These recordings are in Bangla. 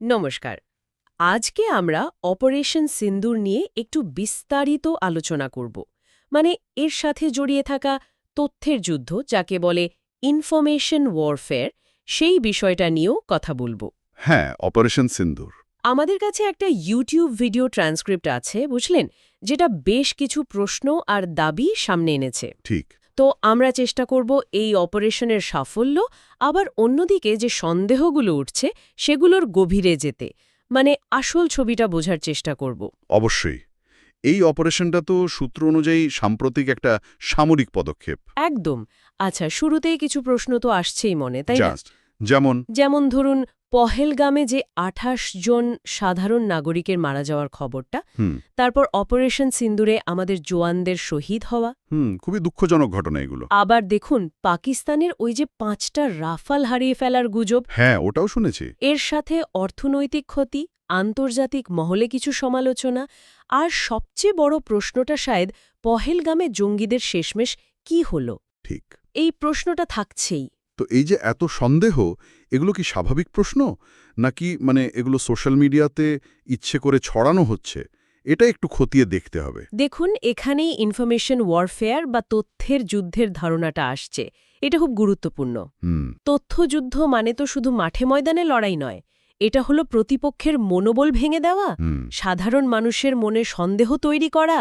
নমস্কার। আজকে আমরা অপারেশন সিন্দুর নিয়ে একটু বিস্তারিত আলোচনা করব। মানে এর সাথে জড়িয়ে থাকা তথ্যের যুদ্ধ যাকে বলে ইনফরমেশন ওয়ারফেয়ার সেই বিষয়টা নিয়েও কথা বলব। হ্যাঁ অপারেশন সিন্দুর। আমাদের কাছে একটা ইউটিউব ভিডিও ট্রান্সক্রিপ্ট আছে বুঝলেন? যেটা বেশ কিছু প্রশ্ন আর দাবি সামনে এনেছে। ঠিক। তো আমরা চেষ্টা করব এই অপারেশনের সাফল্য আবার অন্যদিকে যে সন্দেহগুলো উঠছে সেগুলোর গভীরে যেতে। মানে আসল ছবিটা বোঝার চেষ্টা করব। অবশ্যই। এই অপারেশনটা তো সূত্র অনুযায়ী সাম্প্রতিক একটা সামরিক পদক্ষেপ। একদম। আচ্ছা শুরুতেই কিছু প্রশ্ন তো আসছেই মনে তাই যেমন যেমন ধরুন পহেলগামে যে আঠাশ জন সাধারণ নাগরিকের মারা যাওয়ার খবরটা তারপর অপারেশন সিন্দুরে আমাদের জোয়ানদের শহীদ হওয়া। হুম খুবই দুঃখজনক ঘটনা এগুলো। আবার দেখুন পাকিস্তানের ওই যে পাঁচটা রাফাল হারিয়ে ফেলার গুজব। হ্যাঁ ওটাও শুনেছি। এর সাথে অর্থনৈতিক ক্ষতি আন্তর্জাতিক মহলে কিছু সমালোচনা আর সবচেয়ে বড় প্রশ্নটা শায়দ পহেলগামে জঙ্গিদের শেষমেশ কি হল? ঠিক। এই প্রশ্নটা থাকছেই। তো এই যে এত সন্দেহ এগুলো কি স্বাভাবিক প্রশ্ন? নাকি মানে এগুলো সোশ্যাল মিডিয়াতে ইচ্ছে করে ছড়ানো হচ্ছে? এটা একটু খতিয়ে দেখতে হবে। দেখুন এখানেই ইনফরমেশন ওয়ারফেয়ার বা তথ্যের যুদ্ধের ধারণাটা আসছে। এটা খুব গুরুত্বপূর্ণ। তথ্যযুদ্ধ মানে তো শুধু মাঠে ময়দানে লড়াই নয়। এটা হলো প্রতিপক্ষের মনোবল ভেঙে দেওয়া সাধারণ মানুষের মনে সন্দেহ তৈরি করা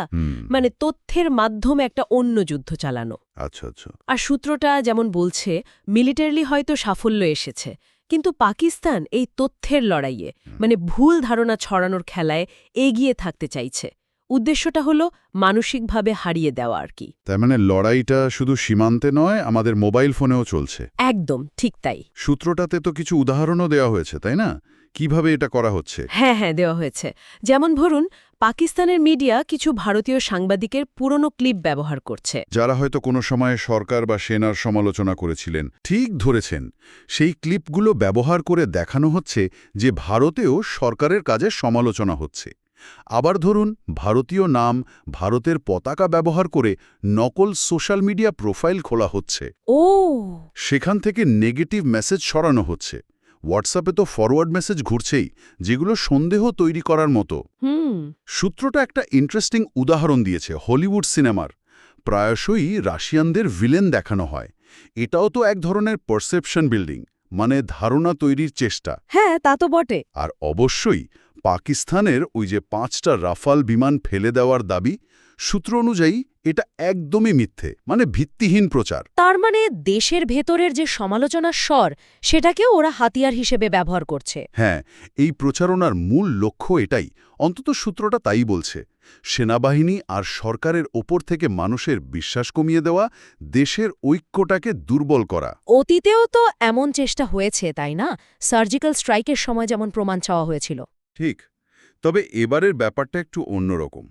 মানে তথ্যের মাধ্যমে একটা অন্য যুদ্ধ চালানো। আচ্ছা আচ্ছা। আর সূত্রটা যেমন বলছে মিলিটারিলি হয়তো সাফল্য এসেছে কিন্তু পাকিস্তান এই তথ্যের লড়াইয়ে মানে ভুল ধারণা ছড়ানোর খেলায় এগিয়ে থাকতে চাইছে। উদ্দেশ্যটা হলো মানসিকভাবে হারিয়ে দেওয়া আর কি। তার মানে লড়াইটা শুধু সীমান্তে নয় আমাদের মোবাইল ফোনেও চলছে। একদম ঠিক তাই। সূত্রটাতে তো কিছু উদাহরণও দেওয়া হয়েছে তাই না? কীভাবে এটা করা হচ্ছে? হ্যাঁ হ্যাঁ দেওয়া হয়েছে। যেমন ধরুন পাকিস্তানের মিডিয়া কিছু ভারতীয় সাংবাদিকের পুরনো ক্লিপ ব্যবহার করছে। যারা হয়তো কোনো সময়ে সরকার বা সেনার সমালোচনা করেছিলেন ঠিক ধরেছেন। সেই ক্লিপগুলো ব্যবহার করে দেখানো হচ্ছে যে ভারতেও সরকারের কাজে সমালোচনা হচ্ছে। আবার ধরুন ভারতীয় নাম ভারতের পতাকা ব্যবহার করে নকল সোশ্যাল মিডিয়া প্রোফাইল খোলা হচ্ছে। ও। সেখান থেকে নেগেটিভ মেসেজ সরানো হচ্ছে। হোয়াটসঅ্যাপে তো ফরওয়ার্ড মেসেজ ঘুরছেই যেগুলো সন্দেহ তৈরি করার মতো। সূত্রটা একটা ইন্টারেস্টিং উদাহরণ দিয়েছে হলিউড সিনেমার। প্রায়শই রাশিয়ানদের ভিলেন দেখানো হয়। এটাও তো এক ধরনের পারসেপশন বিল্ডিং মানে ধারণা তৈরির চেষ্টা। হ্যাঁ তা তো বটে। আর অবশ্যই পাকিস্তানের ওই যে পাঁচটা রাফাল বিমান ফেলে দেওয়ার দাবি সূত্র অনুযায়ী এটা একদমই মিথ্যে মানে ভিত্তিহীন প্রচার। তার মানে দেশের ভেতরের যে সমালোচনার স্বর সেটাকেও ওরা হাতিয়ার হিসেবে ব্যবহার করছে। হ্যাঁ এই প্রচারণার মূল লক্ষ্য এটাই। অন্তত সূত্রটা তাই বলছে। সেনাবাহিনী আর সরকারের ওপর থেকে মানুষের বিশ্বাস কমিয়ে দেওয়া দেশের ঐক্যটাকে দুর্বল করা। অতীতেও তো এমন চেষ্টা হয়েছে তাই না? সার্জিক্যাল স্ট্রাইকের সময় যেমন প্রমাণ চাওয়া হয়েছিল। ঠিক তবে এবারের ব্যাপারটা একটু অন্যরকম।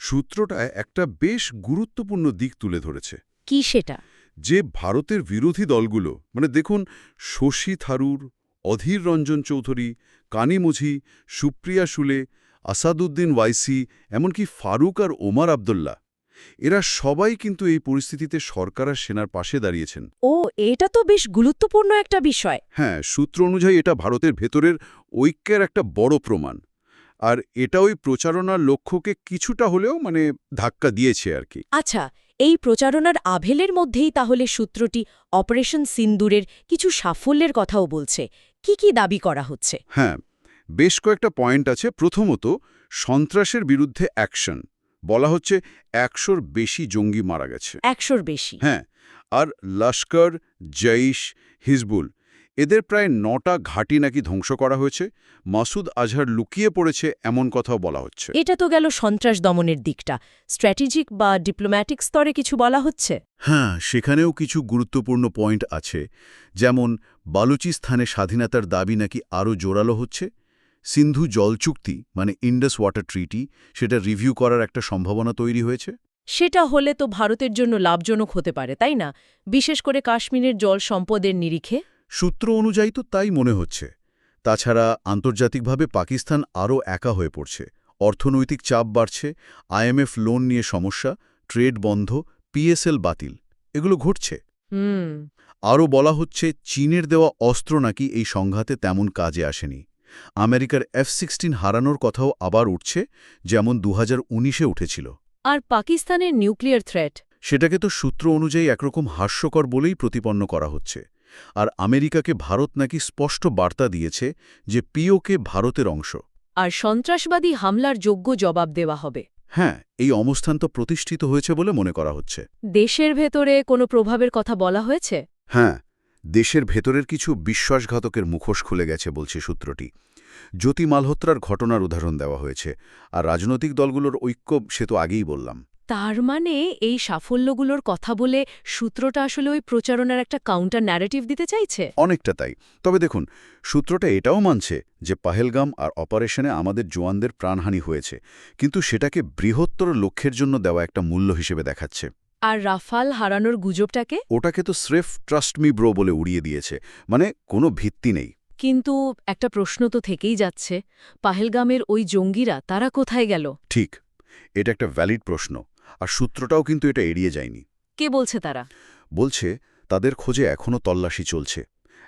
সূত্রটায় একটা বেশ গুরুত্বপূর্ণ দিক তুলে ধরেছে। কি সেটা? যে ভারতের বিরোধী দলগুলো মানে দেখুন শশী থারুর অধীর রঞ্জন চৌধুরী কানিমুঝি সুপ্রিয়া সুলে আসাদুদ্দিন ওয়াইসি এমনকি ফারুক আর ওমার আবদুল্লাহ এরা সবাই কিন্তু এই পরিস্থিতিতে সরকার আর সেনার পাশে দাঁড়িয়েছেন। ও এটা তো বেশ গুরুত্বপূর্ণ একটা বিষয়। হ্যাঁ সূত্র অনুযায়ী এটা ভারতের ভেতরের ঐক্যের একটা বড় প্রমাণ। আর এটা ওই প্রচারণার লক্ষ্যকে কিছুটা হলেও মানে ধাক্কা দিয়েছে আর কি। আচ্ছা এই প্রচারণার আভেলের মধ্যেই তাহলে সূত্রটি অপারেশন সিন্দুরের কিছু সাফল্যের কথাও বলছে। কি কি দাবি করা হচ্ছে? হ্যাঁ বেশ কয়েকটা পয়েন্ট আছে। প্রথমত সন্ত্রাসের বিরুদ্ধে অ্যাকশন। বলা হচ্ছে একশোর বেশি জঙ্গি মারা গেছে। একশোর বেশি। হ্যাঁ আর লস্কর জৈশ হিজবুল এদের প্রায় নটা ঘাঁটি নাকি ধ্বংস করা হয়েছে। মাসুদ আজহার লুকিয়ে পড়েছে এমন কথাও বলা হচ্ছে। এটা তো গেল সন্ত্রাস দমনের দিকটা। স্ট্র্যাটেজিক বা ডিপ্লোম্যাটিক স্তরে কিছু বলা হচ্ছে? হ্যাঁ সেখানেও কিছু গুরুত্বপূর্ণ পয়েন্ট আছে। যেমন বালুচিস্তানে স্বাধীনতার দাবি নাকি আরও জোরালো হচ্ছে? সিন্ধু জল চুক্তি মানে ইন্ডাস ওয়াটার ট্রিটি সেটা রিভিউ করার একটা সম্ভাবনা তৈরি হয়েছে? সেটা হলে তো ভারতের জন্য লাভজনক হতে পারে তাই না? বিশেষ করে কাশ্মীরের জল সম্পদের নিরিখে? সূত্র অনুযায়ী তো তাই মনে হচ্ছে। তাছাড়া আন্তর্জাতিকভাবে পাকিস্তান আরও একা হয়ে পড়ছে। অর্থনৈতিক চাপ বাড়ছে আইএমএফ লোন নিয়ে সমস্যা ট্রেড বন্ধ পিএসএল বাতিল এগুলো ঘটছে। আরও বলা হচ্ছে চীনের দেওয়া অস্ত্র নাকি এই সংঘাতে তেমন কাজে আসেনি। আমেরিকার এফ সিক্সটিন হারানোর কথাও আবার উঠছে যেমন দু হাজার উনিশে উঠেছিল। আর পাকিস্তানের নিউক্লিয়ার থ্রেট? সেটাকে তো সূত্র অনুযায়ী একরকম হাস্যকর বলেই প্রতিপন্ন করা হচ্ছে। আর আমেরিকাকে ভারত নাকি স্পষ্ট বার্তা দিয়েছে যে পিওকে ভারতের অংশ। আর সন্ত্রাসবাদী হামলার যোগ্য জবাব দেওয়া হবে। হ্যাঁ এই অবস্থান তো প্রতিষ্ঠিত হয়েছে বলে মনে করা হচ্ছে। দেশের ভেতরে কোনো প্রভাবের কথা বলা হয়েছে? হ্যাঁ দেশের ভেতরের কিছু বিশ্বাসঘাতকের মুখোশ খুলে গেছে বলছে সূত্রটি। জ্যোতি মালহোত্রার ঘটনার উদাহরণ দেওয়া হয়েছে। আর রাজনৈতিক দলগুলোর ঐক্য সে তো আগেই বললাম। তার মানে এই সাফল্যগুলোর কথা বলে সূত্রটা আসলে ওই প্রচারণার একটা কাউন্টার ন্যারেটিভ দিতে চাইছে? অনেকটা তাই। তবে দেখুন সূত্রটা এটাও মানছে যে পাহেলগাম আর অপারেশনে আমাদের জোয়ানদের প্রাণহানি হয়েছে কিন্তু সেটাকে বৃহত্তর লক্ষ্যের জন্য দেওয়া একটা মূল্য হিসেবে দেখাচ্ছে। আর রাফাল হারানোর গুজবটাকে? ওটাকে তো স্রেফ ট্রাস্ট মি ব্রো বলে উড়িয়ে দিয়েছে মানে কোনো ভিত্তি নেই। কিন্তু একটা প্রশ্ন তো থেকেই যাচ্ছে পাহেলগামের ওই জঙ্গিরা তারা কোথায় গেল? ঠিক এটা একটা ভ্যালিড প্রশ্ন। আর সূত্রটাও কিন্তু এটা এড়িয়ে যায়নি। কে বলছে তারা? বলছে তাদের খোঁজে এখনও তল্লাশি চলছে।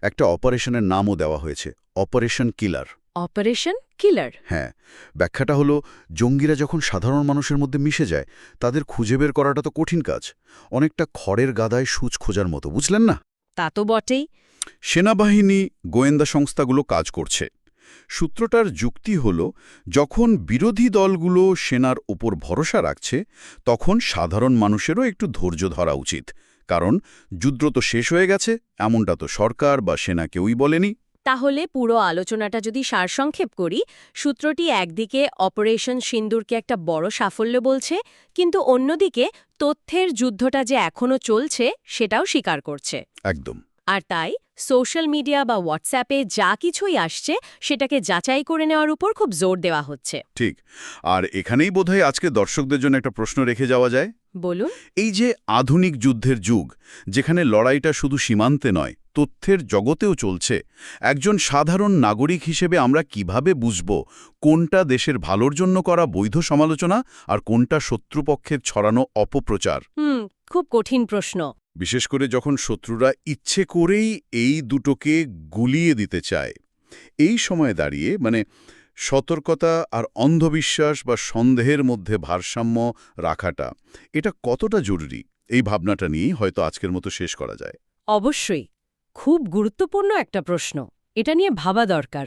একটা অপারেশনের নামও দেওয়া হয়েছে অপারেশন কিলার। অপারেশন কিলার? হ্যাঁ ব্যাখ্যাটা হলো জঙ্গিরা যখন সাধারণ মানুষের মধ্যে মিশে যায় তাদের খুঁজে বের করাটা তো কঠিন কাজ। অনেকটা খড়ের গাদায় সূচ খোঁজার মতো বুঝলেন না? তা তো বটেই। সেনাবাহিনী গোয়েন্দা সংস্থাগুলো কাজ করছে। সূত্রটার যুক্তি হল যখন বিরোধী দলগুলো সেনার ওপর ভরসা রাখছে তখন সাধারণ মানুষেরও একটু ধৈর্য ধরা উচিত। কারণ যুদ্ধ তো শেষ হয়ে গেছে এমনটা তো সরকার বা সেনা কেউই বলেনি। তাহলে পুরো আলোচনাটা যদি সারসংক্ষেপ করি সূত্রটি একদিকে অপারেশন সিন্দুরকে একটা বড় সাফল্য বলছে কিন্তু অন্যদিকে তথ্যের যুদ্ধটা যে এখনও চলছে সেটাও স্বীকার করছে। একদম। আর তাই সোশ্যাল মিডিয়া বা হোয়াটসঅ্যাপে যা কিছুই আসছে সেটাকে যাচাই করে নেওয়ার উপর খুব জোর দেওয়া হচ্ছে। ঠিক। আর এখানেই বোধহয় আজকে দর্শকদের জন্য একটা প্রশ্ন রেখে যাওয়া যায়। বলুন। এই যে আধুনিক যুদ্ধের যুগ যেখানে লড়াইটা শুধু সীমান্তে নয় তথ্যের জগতেও চলছে একজন সাধারণ নাগরিক হিসেবে আমরা কীভাবে বুঝব কোনটা দেশের ভালোর জন্য করা বৈধ সমালোচনা আর কোনটা শত্রুপক্ষের ছড়ানো অপপ্রচার? খুব কঠিন প্রশ্ন। বিশেষ করে যখন শত্রুরা ইচ্ছে করেই এই দুটোকে গুলিয়ে দিতে চায়, এই সময়ে দাঁড়িয়ে মানে সতর্কতা আর অন্ধবিশ্বাস বা সন্দেহের মধ্যে ভারসাম্য রাখাটা, এটা কতটা জরুরি? এই ভাবনাটা নিয়েই হয়তো আজকের মতো শেষ করা যায়। অবশ্যই। খুব গুরুত্বপূর্ণ একটা প্রশ্ন। এটা নিয়ে ভাবা দরকার।